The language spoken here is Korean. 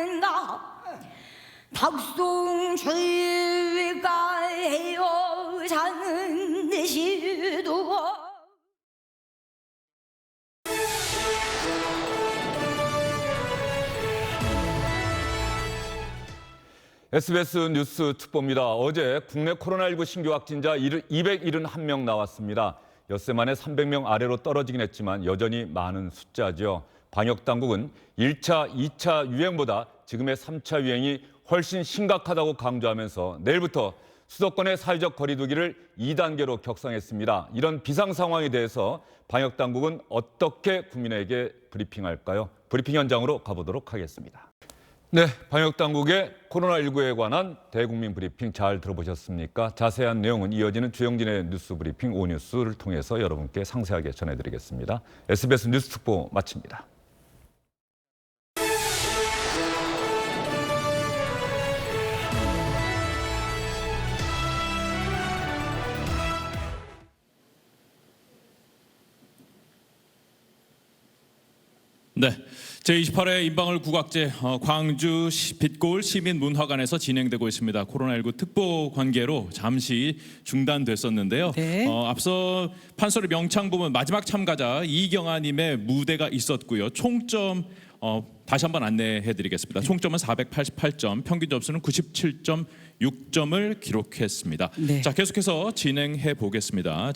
한다 박송 주위가 헤어 자는 시도 SBS 뉴스 특보입니다. 어제 국내 코로나19 신규 확진자 271명 나왔습니다. 엿새 만에 300명 아래로 떨어지긴 했지만 여전히 많은 숫자죠. 방역 당국은 1차, 2차 유행보다 지금의 3차 유행이 훨씬 심각하다고 강조하면서 내일부터 수도권의 사회적 거리두기를 2단계로 격상했습니다. 이런 비상 상황에 대해서 방역 당국은 어떻게 국민에게 브리핑할까요? 브리핑 현장으로 가보도록 하겠습니다. 네, 방역 당국의 코로나19에 관한 대국민 브리핑 잘 들어보셨습니까? 자세한 내용은 이어지는 주영진의 뉴스 브리핑 오뉴스를 통해서 여러분께 상세하게 전해드리겠습니다. SBS 뉴스 특보 마칩니다. 네. 제28회 인방울 국악제 어, 광주 시- 빛골 시민문화관에서 진행되고 있습니다. 코로나19 특보 관계로 잠시 중단됐었는데요. 네. 어, 앞서 판소리 명창 부문 마지막 참가자 이경아님의 무대가 있었고요. 총점 어, 다시 한번 안내해드리겠습니다. 총점은 488점, 평균 점수는 97.6점을 기록했습니다. 네. 자, 계속해서 진행해 보겠습니다.